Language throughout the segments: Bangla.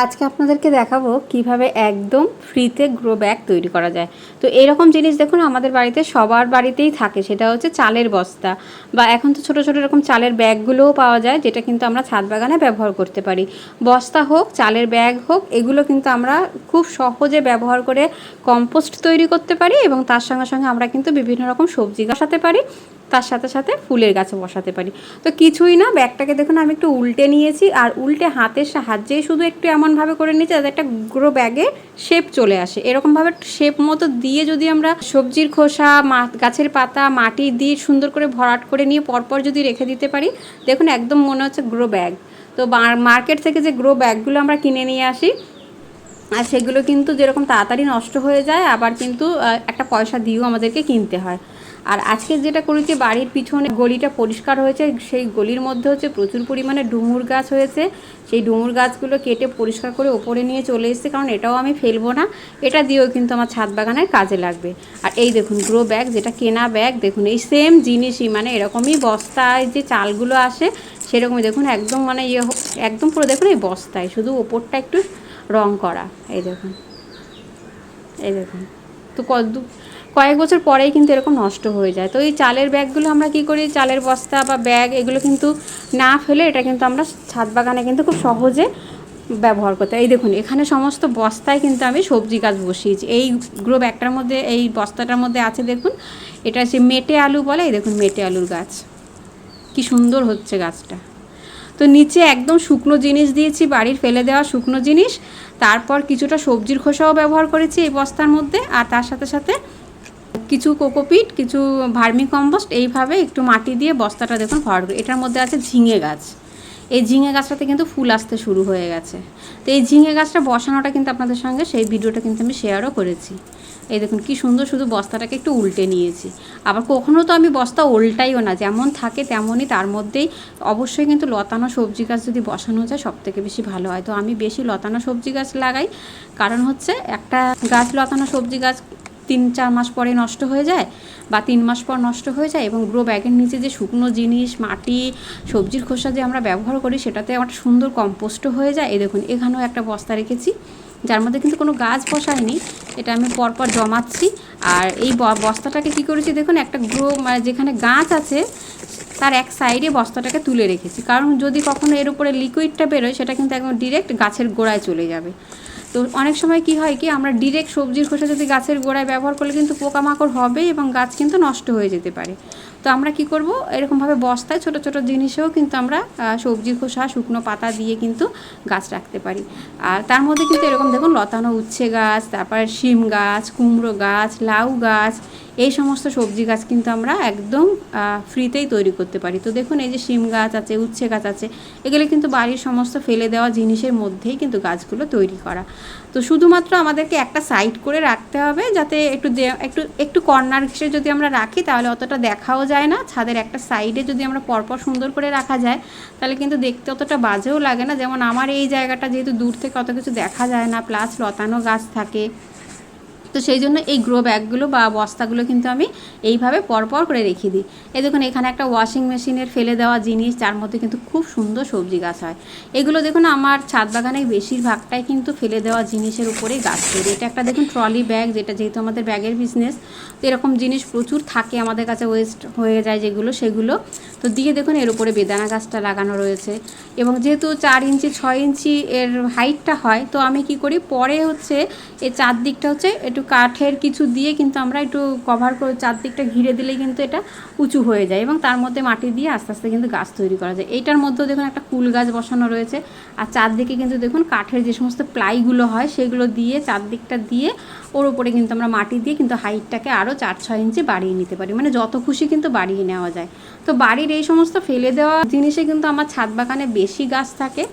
আজকে আপনাদেরকে দেখাবো কীভাবে একদম ফ্রিতে গ্রো ব্যাগ তৈরি করা যায়। তো এরকম জিনিস দেখুন, আমাদের বাড়িতে সবার বাড়িতেই থাকে। সেটা হচ্ছে চালের বস্তা বা এখন তো ছোটো ছোটো এরকম চালের ব্যাগগুলোও পাওয়া যায়, যেটা কিন্তু আমরা ছাদ বাগানে ব্যবহার করতে পারি। বস্তা হোক, চালের ব্যাগ হোক, এগুলো কিন্তু আমরা খুব সহজে ব্যবহার করে কম্পোস্ট তৈরি করতে পারি এবং তার সঙ্গে সঙ্গে আমরা কিন্তু বিভিন্ন রকম সবজি বসাতে পারি। তার সাথে সাথে ফুলের গাছে বসাতে পারি। তো কিছুই না, ব্যাগটাকে দেখুন আমি একটু উল্টে নিয়েছি আর উল্টে হাতের সাহায্যেই শুধু একটু এমনভাবে করে নিয়েছি যাতে একটা গ্রো ব্যাগে শেপ চলে আসে। এরকমভাবে শেপ মতো দিয়ে যদি আমরা সবজির খোসা গাছের পাতা, মাটি দিয়ে সুন্দর করে ভরাট করে নিয়ে পরপর যদি রেখে দিতে পারি, দেখুন একদম মনে হচ্ছে গ্রো ব্যাগ। তো মার্কেট থেকে যে গ্রো ব্যাগগুলো আমরা কিনে নিয়ে আসি, আর সেগুলো কিন্তু যেরকম তাড়াতাড়ি নষ্ট হয়ে যায়, আবার কিন্তু একটা পয়সা দিয়েও আমাদেরকে কিনতে হয়। আর আজকে যেটা করেছি, বাড়ির পিছনে গলিটা পরিষ্কার হয়েছে, সেই গলির মধ্যে হচ্ছে প্রচুর পরিমাণে ডুমুর গাছ হয়েছে। সেই ডুমুর গাছগুলো কেটে পরিষ্কার করে ওপরে নিয়ে চলে এসেছে, কারণ এটাও আমি ফেলব না। এটা দিয়েও কিন্তু আমার ছাদ বাগানের কাজে লাগবে। আর এই দেখুন গ্রো ব্যাগ যেটা কেনা ব্যাগ দেখুন, এই সেম জিনিসই মানে এরকমই বস্তায় যে চালগুলো আসে, সেরকমই দেখুন, একদম মানে ইয়ে একদম পুরো দেখুন এই বস্তায়, শুধু ওপরটা একটু রং করা, এই দেখুন। এই দেখুন। তো ক- দু- কয়েক বছর পরেই কিন্তু এরকম নষ্ট হয়ে যায়। তো এই চালের ব্যাগগুলো আমরা কি করি? চালের বস্তা বা ব্যাগ এগুলো কিন্তু না ফেলে এটা কিন্তু আমরা ছাদ বাগানে কিন্তু খুব সহজে ব্যবহার করতে এই দেখুন, এখানে সমস্ত বস্তায় কিন্তু আমি সবজি গাছ বসিয়েছি। এই গ্রো ব্যাগটার মধ্যে, এই বস্তাটার মধ্যে আছে দেখুন, এটা হচ্ছে মেটে আলু বলে, এই দেখুন মেটে আলুর গাছ। কি সুন্দর হচ্ছে গাছটা। তো নিচে একদম শুকনো জিনিস দিয়েছি, বাড়ির ফেলে দেওয়া শুকনো জিনিস। তারপর কিছুটা সবজির খোসাও ব্যবহার করেছি এই বস্তার মধ্যে। আর তার সাথে সাথে কিছু কোকোপিট, কিছু ভার্মি কম্পোস্ট, এইভাবে একটু মাটি দিয়ে বস্তাটা দেখুন ভরাট করে। এটার মধ্যে আছে ঝিঙে গাছ। এই ঝিঙে গাছটাতে কিন্তু ফুল আসতে শুরু হয়ে গেছে। তো এই ঝিঙে গাছটা বসানোটা কিন্তু আপনাদের সঙ্গে, সেই ভিডিওটা কিন্তু আমি শেয়ারও করেছি। এই দেখুন কি সুন্দর শুধু বস্তাটাকে একটু উল্টে নিয়েছি। আবার কখনো তো আমি বস্তা উল্টাইও না, যেমন থাকে তেমনই তার মধ্যেই অবশ্যই কিন্তু লতানো সবজি গাছ যদি বসানো যায় সব থেকে বেশি ভালো হয়। তো আমি বেশি লতানো সবজি গাছ লাগাই। কারণ হচ্ছে একটা গাছ লতানো সবজি গাছ তিন, চার মাস পরে নষ্ট হয়ে যায় বা তিন মাস পর নষ্ট হয়ে যায় এবং গ্রো ব্যাগের নিচে যে শুকনো জিনিস, মাটি, সবজির খোসা যে আমরা ব্যবহার করি সেটাতে একটা সুন্দর কম্পোস্টও হয়ে যায়। এই দেখুন, এখানেও একটা বস্তা রেখেছি, যার মধ্যে কিন্তু কোনো গাছ বসায়নি। এটা আমি পরপর জমাচ্ছি আর এই বস্তাটাকে কি করেছি দেখুন, একটা গ্রো মানে যেখানে গাছ আছে তার এক সাইডে বস্তাটাকে তুলে রেখেছি। কারণ যদি কখনো এর উপরে লিকুইডটা বেরোয়, সেটা কিন্তু একদম ডিরেক্ট গাছের গোড়ায় চলে যাবে। তো অনেক সময় কি হয় কি, আমরা ডিরেক্ট সবজির খোসা যদি গাছের গোড়ায় ব্যবহার করলে কিন্তু পোকামাকড় হবে এবং গাছ কিন্তু নষ্ট হয়ে যেতে পারে। তো আমরা কি করব? এরকমভাবে বস্তায় ছোট ছোট জিনিসেও কিন্তু আমরা সবজির খোসা, শুকনো পাতা দিয়ে কিন্তু গাছ রাখতে পারি। আর তার মধ্যে কিন্তু এরকম দেখুন, লতানো উচ্ছে গাছ, তারপরে শিম গাছ, কুমড়ো গাছ, লাউ গাছ, এই সমস্ত সবজি গাছ কিন্তু আমরা একদম ফ্রিতেই তৈরি করতে পারি। তো দেখুন, এই যে শিম গাছ আছে, উচ্ছে গাছ আছে, এগুলো কিন্তু বাড়ির সমস্ত ফেলে দেওয়া জিনিসের মধ্যেই কিন্তু গাছগুলো তৈরি করা। তো শুধুমাত্র আমাদেরকে একটা সাইড করে রাখতে হবে যাতে একটু একটু একটু কর্নার ঘেসে যদি আমরা রাখি তাহলে অতটা দেখাও যায় না। ছাদের একটা সাইডে যদি আমরা পরপর সুন্দর করে রাখা যায় তাহলে কিন্তু দেখতে অতটা বাজেও লাগে না। যেমন আমার এই জায়গাটা যেহেতু দূর থেকে অত কিছু দেখা যায় না প্লাস লতানো গাছ থাকে তো সেই জন্য এই গ্রো ব্যাগগুলো বা বস্তাগুলো কিন্তু আমি এইভাবে পরপর করে রেখে দিই। এই দেখুন, এখানে একটা ওয়াশিং মেশিনের ফেলে দেওয়া জিনিস, যার মধ্যে কিন্তু খুব সুন্দর সবজি গাছ হয়। এগুলো দেখুন, আমার ছাদ বাগানের বেশিরভাগটাই কিন্তু ফেলে দেওয়া জিনিসের উপরেই গাছ তৈরি। এটা একটা দেখুন ট্রলি ব্যাগ যেটা যেহেতু আমাদের ব্যাগের বিজনেস তো এরকম জিনিস প্রচুর থাকে আমাদের কাছে ওয়েস্ট হয়ে যায় যেগুলো, সেগুলো। তো দিয়ে দেখুন, এর উপরে বেদানা গাছটা লাগানো রয়েছে। এবং যেহেতু চার ইঞ্চি, ছয় ইঞ্চি এর হাইটটা হয়, তো আমি কি করি, পরে হচ্ছে এই চারদিকটা হচ্ছে একটু কাঠের কিছু দিয়ে কিন্তু আমরা একটু কভার করে চারদিকটা ঘিরে দিলেই কিন্তু এটা উঁচু হয়ে যায় এবং তার মধ্যে মাটি দিয়ে আস্তে আস্তে কিন্তু গাছ তৈরি করা যায়। এইটার মধ্যেও দেখুন একটা কুল গাছ বসানো রয়েছে। আর চারদিকে কিন্তু দেখুন কাঠের যে সমস্ত প্লাইগুলো হয় সেগুলো দিয়ে চারদিকটা দিয়ে ওর উপরে কিন্তু আমরা মাটি দিয়ে কিন্তু হাইটটাকে আরও চার ছয় ইঞ্চি বাড়িয়ে নিতে পারি। মানে যত খুশি কিন্তু বাড়িয়ে নেওয়া যায়। তো বাড়ির এই সমস্ত ফেলে দেওয়া জিনিসে কিন্তু আমার ছাদ বাগানে বেশি গাছ থাকে।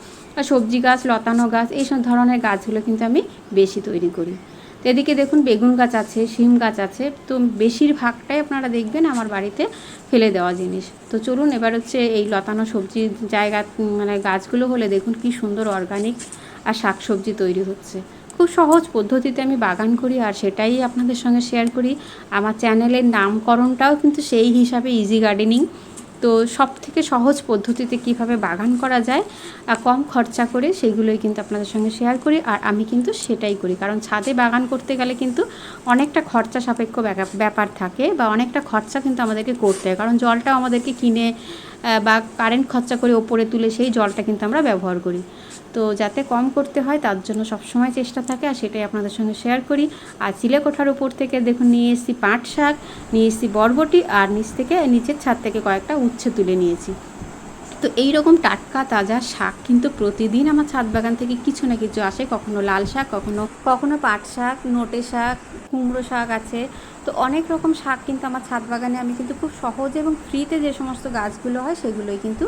সবজি গাছ, লতানো গাছ এই সব ধরনের গাছগুলো কিন্তু আমি বেশি তৈরি করি। তো এদিকে দেখুন বেগুন গাছ আছে, শিম গাছ আছে। তো বেশিরভাগটাই আপনারা দেখবেন আমার বাড়িতে ফেলে দেওয়া জিনিস। তো চলুন এবার হচ্ছে এই লতানো সবজি জায়গা মানে গাছগুলো হলে দেখুন কি সুন্দর অর্গানিক আর শাকসবজি তৈরি হচ্ছে। খুব সহজ পদ্ধতিতে আমি বাগান করি আর সেটাই আপনাদের সঙ্গে শেয়ার করি। আমার চ্যানেলের নামকরণটাও কিন্তু সেই হিসাবে ইজি গার্ডেনিং তো সব থেকে সহজ পদ্ধতিতে কীভাবে বাগান করা যায় কম খরচা করে সেইগুলোই কিন্তু আপনাদের সঙ্গে শেয়ার করি আর আমি কিন্তু সেটাই করি। কারণ ছাদে বাগান করতে গেলে কিন্তু অনেকটা খরচা সাপেক্ষ ব্যাপার থাকে বা অনেকটা খরচা কিন্তু আমাদেরকে করতে হয়। কারণ জলটাও আমাদেরকে কিনে বা কারেন্ট খরচা করে ওপরে তুলে সেই জলটা কিন্তু আমরা ব্যবহার করি। তো যাতে কম করতে হয়, তার জন্য সবসময় চেষ্টা থাকে। আর সেটাই আপনাদের সঙ্গে শেয়ার করি। আর চিলেকোঠার উপর থেকে দেখুন, নিয়ে এসেছি পাট শাক, নিয়ে এসেছি বরবটি, আর নিচ থেকে, নিচের ছাদ থেকে কয়েকটা উচ্ছে তুলে নিয়েছি। তো এই রকম টাটকা, তাজা শাক কিন্তু প্রতিদিন আমার ছাদ বাগান থেকে কিছু না কিছু আসে। কখনো লাল শাক, কখনো কখনো পাট শাক, নোটে শাক, কুমড়ো শাক আছে। তো অনেক রকম শাক কিন্তু আমার ছাদ বাগানে আমি কিন্তু খুব সহজ এবং ফ্রিতে যে সমস্ত গাছগুলো হয়, সেগুলোই কিন্তু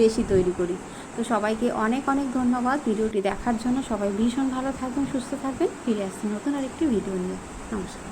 বেশি তৈরি করি। তো সবাইকে অনেক অনেক ধন্যবাদ ভিডিওটি দেখার জন্য। সবাই ভীষণ ভালো থাকবেন, সুস্থ থাকবেন। ফিরে আসছি নতুন আরেকটি ভিডিও নিয়ে। নমস্কার।